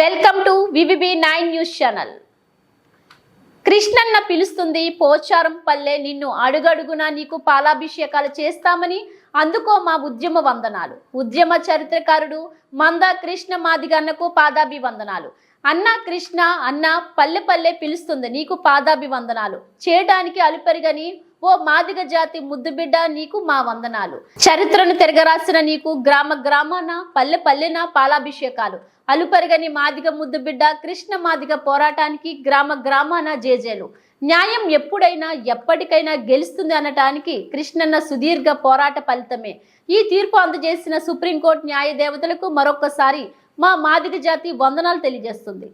Welcome to VVB nine news channel. కృష్ణన్న పిలుస్తుంది పోచారం పల్లె నిన్ను అడుగడుగున నీకు పాలాభిషేకాలు చేస్తామని అందుకో మా ఉద్యమ వందనాలు. ఉద్యమ చరిత్రకారుడు మంద కృష్ణ మాదిగన్నకు పాదాభివందనాలు. అన్న కృష్ణ అన్న పల్లె పల్లె పిలుస్తుంది నీకు పాదాభివందనాలు. చేయడానికి అలుపరిగని ఓ మాదిగ జాతి ముద్దుబిడ్డ నీకు మా వందనాలు. చరిత్రను తిరగరాసిన నీకు గ్రామ గ్రామాన పల్లె పల్లెన పాలాభిషేకాలు. అలుపరిగని మాదిగ ముద్దుబిడ్డ కృష్ణ మాదిగ పోరాటానికి గ్రామ గ్రామాన జేజేలు. న్యాయం ఎప్పుడైనా ఎప్పటికైనా గెలుస్తుంది అనటానికి కృష్ణన్న సుదీర్ఘ పోరాట ఫలితమే. ఈ తీర్పు అందజేసిన సుప్రీంకోర్టు న్యాయ దేవతలకు మరొకసారి మా మాదిరి జాతి వందనాలు తెలియజేస్తుంది.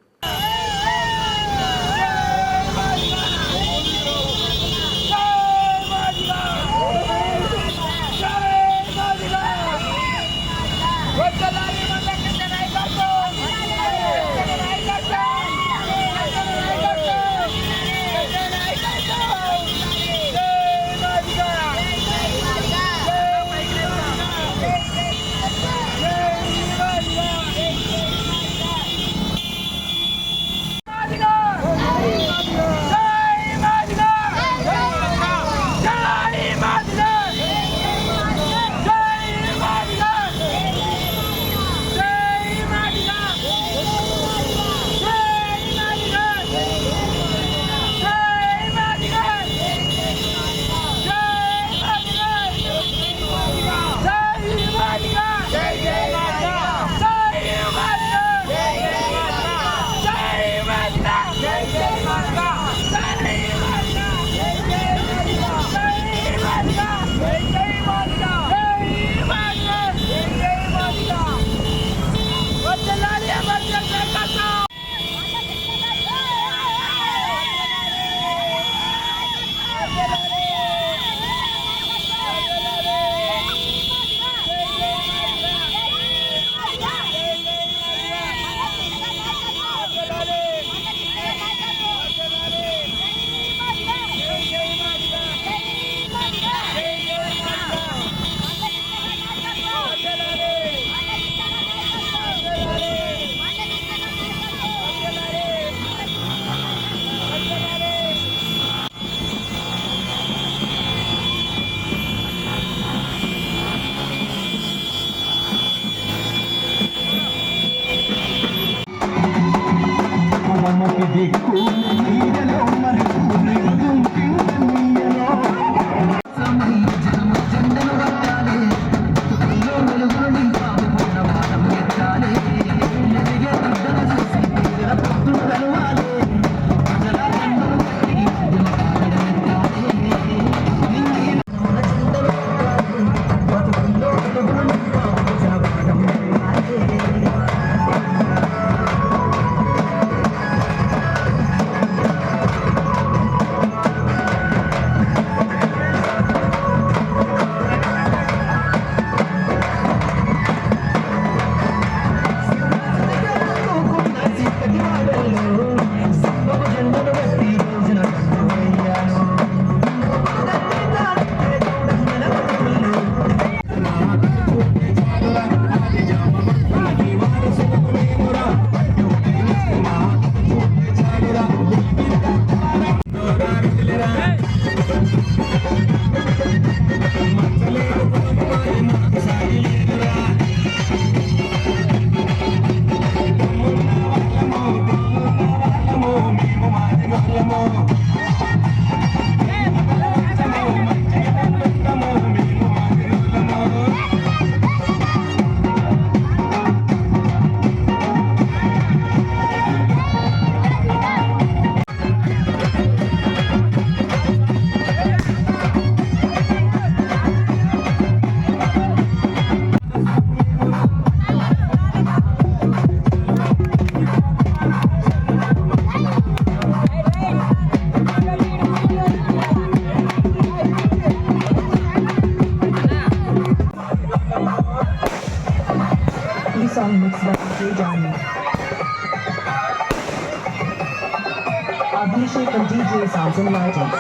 Abhishek and DJ Sounds and Lightings.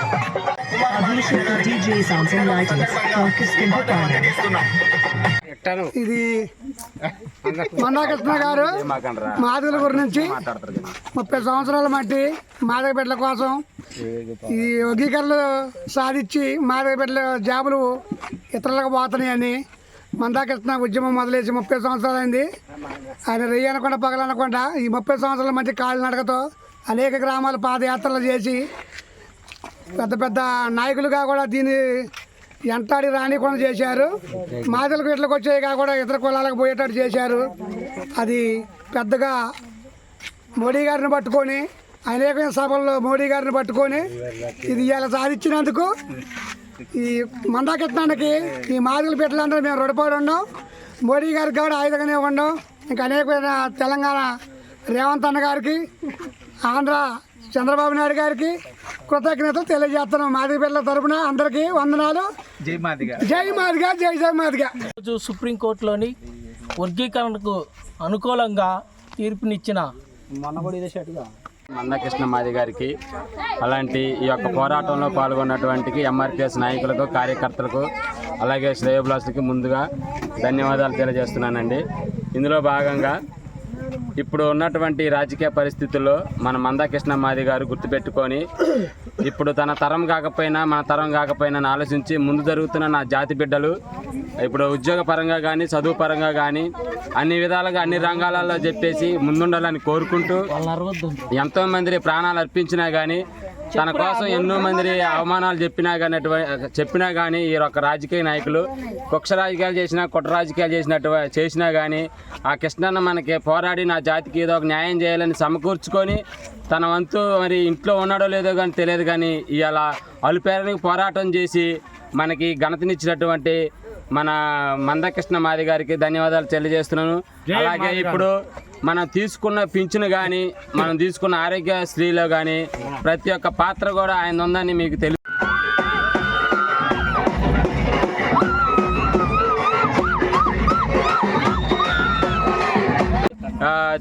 Abhishek and DJ Sounds and Lightings. Focus in the corner. ఎట్టాను ఇది మందాకృష్ణ గారు మాదిగల గురించి ముప్పై సంవత్సరాల మట్టి బిడ్డల కోసం ఈ వర్గీకరణలు సాధించి బిడ్డల జాబులు ఇతరులకు పోతున్నాయని మందాకృష్ణ ఉద్యమం మొదలేసి ముప్పై సంవత్సరాలైంది ఆయన రెయ్యి అనకుండా పగలనకుండా ఈ ముప్పై సంవత్సరాల మధ్య కాలినడకతో అనేక గ్రామాల పాదయాత్రలు చేసి పెద్ద పెద్ద నాయకులుగా కూడా దీన్ని ఎంటాడి రానికుండా చేశారు. మాదలకు ఇట్లకు వచ్చేగా కూడా ఇతర కులాలకు పోయేటట్టు చేశారు. అది పెద్దగా మోడీ గారిని పట్టుకొని అనేక సభల్లో మోడీ గారిని పట్టుకొని ఇది ఇలా సాధించినందుకు ఈ మందాకృష్ణానికి ఈ మాదిగల పెట్టాలంటే మేము రుణపడి ఉన్నాం మోడీ గారికి కూడా ఆయుధంగానే ఉన్నాం ఇంకా అనేకమైన తెలంగాణ రేవంత్ అన్న గారికి ఆంధ్ర చంద్రబాబు నాయుడు గారికి కృతజ్ఞతలు తెలియజేస్తున్నాం. మాదిగ బిడ్డల తరపున అందరికీ వందనాలు. జై మాదిగా జై జై మాదిగా ఈరోజు సుప్రీంకోర్టులోని వర్గీకరణకు అనుకూలంగా తీర్పునిచ్చిన మందకృష్ణ మాది గారికి అలాంటి ఈ యొక్క పోరాటంలో పాల్గొన్నటువంటి ఎంఆర్పిఎస్ నాయకులకు కార్యకర్తలకు అలాగే శ్రేయోభిలాసులకి ముందుగా ధన్యవాదాలు తెలియజేస్తున్నానండి. ఇందులో భాగంగా ఇప్పుడు ఉన్నటువంటి రాజకీయ పరిస్థితుల్లో మన మందాకృష్ణ మాది గారు గుర్తుపెట్టుకొని ఇప్పుడు తన తరం కాకపోయినా మన తరం కాకపోయినా ఆలోచించి ముందు జరుగుతున్న నా జాతి బిడ్డలు ఇప్పుడు ఉద్యోగ పరంగా కానీ చదువు పరంగా కానీ అన్ని విధాలుగా అన్ని రంగాలలో చెప్పేసి ముందుండాలని కోరుకుంటూ ఎంతో మంది ప్రాణాలు అర్పించినా కానీ తన కోసం ఎన్నో మంది అవమానాలు చెప్పినా కానీ చెప్పినా కానీ ఈ యొక్క రాజకీయ నాయకులు కుక్ష రాజకీయాలు చేసినా కుట్ర రాజకీయాలు చేసినట్టు చేసినా కానీ ఆ కృష్ణన్న మనకి పోరాడి నా జాతికి ఏదో ఒక న్యాయం చేయాలని సమకూర్చుకొని తన వంతు మరి ఇంట్లో ఉన్నాడో లేదో కానీ తెలియదు కానీ ఇవాళ అలుపేరనికి పోరాటం చేసి మనకి ఘనతనిచ్చినటువంటి మన మందకృష్ణ మాది గారికి ధన్యవాదాలు తెలియజేస్తున్నాను. అలాగే ఇప్పుడు మనం తీసుకున్న పింఛను కానీ మనం తీసుకున్న ఆరోగ్య స్త్రీలో కానీ ప్రతి ఒక్క పాత్ర కూడా ఆయన ఉందని మీకు తెలుసు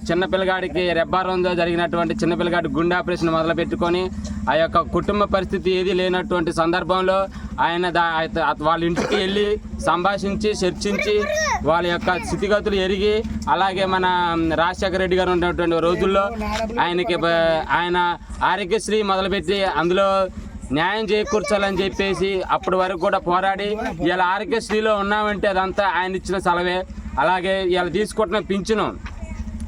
చిన్నపిల్లగాడికి రెబ్బారంలో జరిగినటువంటి చిన్నపిల్లగాడి గుండె ఆపరేషన్ మొదలు పెట్టుకొని ఆ యొక్క కుటుంబ పరిస్థితి ఏది లేనటువంటి సందర్భంలో ఆయన వాళ్ళ ఇంటికి వెళ్ళి సంభాషించి చర్చించి వాళ్ళ యొక్క స్థితిగతులు ఎరిగి అలాగే మన రాజశేఖర రెడ్డి గారు ఉన్నటువంటి రోజుల్లో ఆయనకి ఆయన ఆరోగ్యశ్రీ మొదలుపెట్టి అందులో న్యాయం చేకూర్చాలని చెప్పేసి అప్పటి వరకు కూడా పోరాడి ఇలా ఆరోగ్యశ్రీలో ఉన్నామంటే అదంతా ఆయన ఇచ్చిన సెలవే. అలాగే ఇలా తీసుకుంటున్న పింఛను.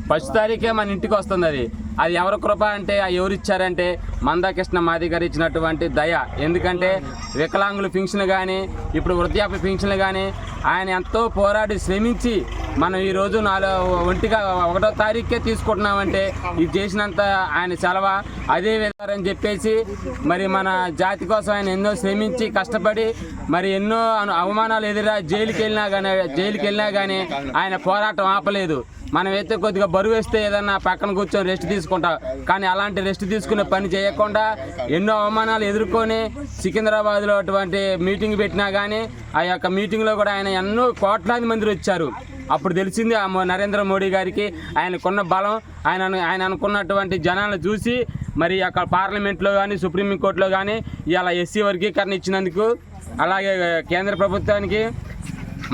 ఫస్ట్ తారీఖే మన ఇంటికి వస్తుంది అది. అది ఎవరి కృప అంటే ఆ ఎవరు ఇచ్చారంటే మందాకృష్ణ మాది గారు ఇచ్చినటువంటి దయ. ఎందుకంటే వికలాంగుల పింఛన్ కానీ ఇప్పుడు వృద్ధాప్య పింఛన్లు కానీ ఆయన ఎంతో పోరాడి శ్రమించి మనం ఈరోజు రోజు నాలుగు ఒంటిగా ఒకటో తారీఖుకే తీసుకుంటున్నామంటే ఇది చేసినంత ఆయన సెలవ. అదే విధారని చెప్పేసి మరి మన జాతి కోసం ఆయన ఎన్నో శ్రమించి కష్టపడి మరి ఎన్నో అవమానాలు ఎదురా జైలుకి వెళ్ళినా కానీ జైలుకి వెళ్ళినా కానీ ఆయన పోరాటం ఆపలేదు. మనమైతే కొద్దిగా బరువు వేస్తే ఏదన్నా పక్కన కూర్చొని రెస్ట్ తీసుకుంటాం. కానీ అలాంటి రెస్ట్ తీసుకునే పని చేయకుండా ఎన్నో అవమానాలు ఎదుర్కొని సికింద్రాబాద్లో అటువంటి మీటింగ్ పెట్టినా కానీ ఆ యొక్క మీటింగ్లో కూడా ఆయన ఎన్నో కోట్లాది మంది వచ్చారు. అప్పుడు తెలిసింది ఆ నరేంద్ర మోడీ గారికి ఆయనకున్న బలం ఆయన ఆయన అనుకున్నటువంటి జనాలను చూసి మరి అక్కడ పార్లమెంట్లో కానీ సుప్రీంకోర్టులో కానీ ఇలా ఎస్సీ వర్గీకరణ ఇచ్చినందుకు అలాగే కేంద్ర ప్రభుత్వానికి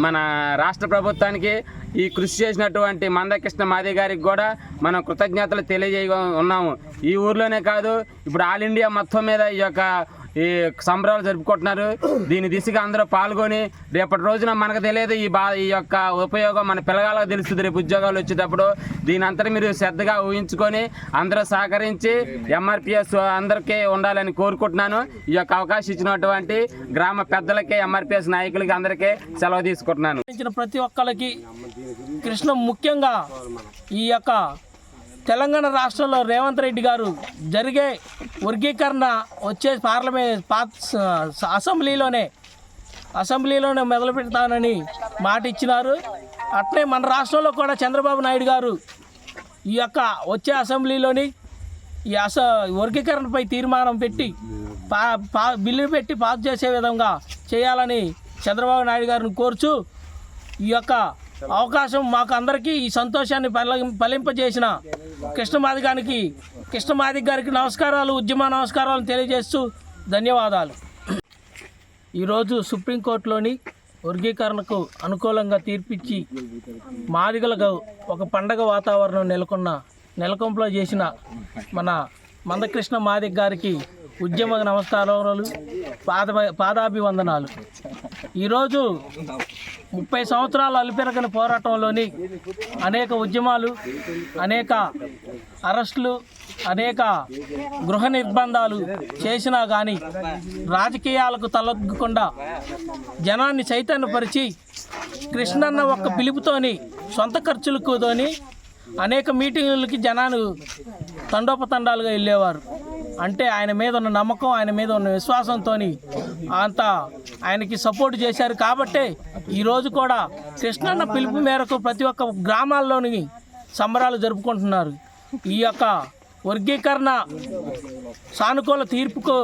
మన రాష్ట్ర ప్రభుత్వానికి ఈ కృషి చేసినటువంటి మందకృష్ణ మాదే గారికి కూడా మనం కృతజ్ఞతలు తెలియజేయ ఉన్నాము. ఈ ఊర్లోనే కాదు ఇప్పుడు ఆల్ ఇండియా మొత్తం మీద ఈ యొక్క ఈ సంబరాలు జరుపుకుంటున్నారు. దీని దిశగా అందరూ పాల్గొని రేపటి రోజున మనకు తెలియదు ఈ బా ఈ యొక్క ఉపయోగం మన పిల్లగాళ్ళకి తెలుస్తుంది. రేపు ఉద్యోగాలు వచ్చేటప్పుడు దీని అంతా మీరు శ్రద్ధగా ఊహించుకొని అందరూ సహకరించి ఎంఆర్పిఎస్ అందరికీ ఉండాలని కోరుకుంటున్నాను. ఈ యొక్క అవకాశం ఇచ్చినటువంటి గ్రామ పెద్దలకి ఎంఆర్పిఎస్ నాయకులకి అందరికీ సెలవు తీసుకుంటున్నాను. ప్రతి ఒక్కరికి కృష్ణ ముఖ్యంగా ఈ యొక్క తెలంగాణ రాష్ట్రంలో రేవంత్ రెడ్డి గారు జరిగే వర్గీకరణ వచ్చే పార్లమెంట్ పా- అసెంబ్లీలోనే అసెంబ్లీలోనే మొదలు పెడతానని మాట ఇచ్చినారు అట్లే మన రాష్ట్రంలో కూడా చంద్రబాబు నాయుడు గారు ఈ యొక్క వచ్చే అసెంబ్లీలోని ఈ అస వర్గీకరణపై తీర్మానం పెట్టి పా పా బిల్లు పెట్టి పాస్ చేసే విధంగా చేయాలని చంద్రబాబు నాయుడు గారిని కోరుచు ఈ యొక్క అవకాశం మాకు అందరికీ ఈ సంతోషాన్ని పలింపజేసిన కృష్ణమాది గారికి కృష్ణమాది గారికి నమస్కారాలు ఉద్యమ నమస్కారాలు తెలియజేస్తూ ధన్యవాదాలు. ఈరోజు సుప్రీంకోర్టులోని వర్గీకరణకు అనుకూలంగా తీర్పిచ్చి మాదిగలకు ఒక పండగ వాతావరణం నెలకొన్న నెలకొంపులో చేసిన మన మందకృష్ణ మాదిక్ గారికి ఉద్యమ నమస్కారాలు పాద పాదాభివందనాలు. ఈరోజు ముప్పై సంవత్సరాలు అలుపెరగని పోరాటంలోని అనేక ఉద్యమాలు అనేక అరెస్టులు అనేక గృహ నిర్బంధాలు చేసినా కానీ రాజకీయాలకు తలొగ్గకుండా జనాన్ని చైతన్యపరిచి కృష్ణన్న ఒక్క పిలుపుతోని సొంత ఖర్చులకుతోని అనేక మీటింగులకి జనాలు తండోపతండాలుగా వెళ్ళేవారు. అంటే ఆయన మీద ఉన్న నమ్మకం ఆయన మీద ఉన్న విశ్వాసంతో అంత ఆయనకి సపోర్ట్ చేశారు. కాబట్టే ఈరోజు కూడా కృష్ణన్న పిలుపు మేరకు ప్రతి ఒక్క గ్రామాల్లోని సంబరాలు జరుపుకుంటున్నారు. ఈ యొక్క వర్గీకరణ సానుకూల తీర్పుకు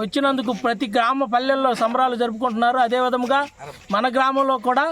వచ్చినందుకు ప్రతి గ్రామ పల్లెల్లో సంబరాలు జరుపుకుంటున్నారు. అదేవిధముగా మన గ్రామంలో కూడా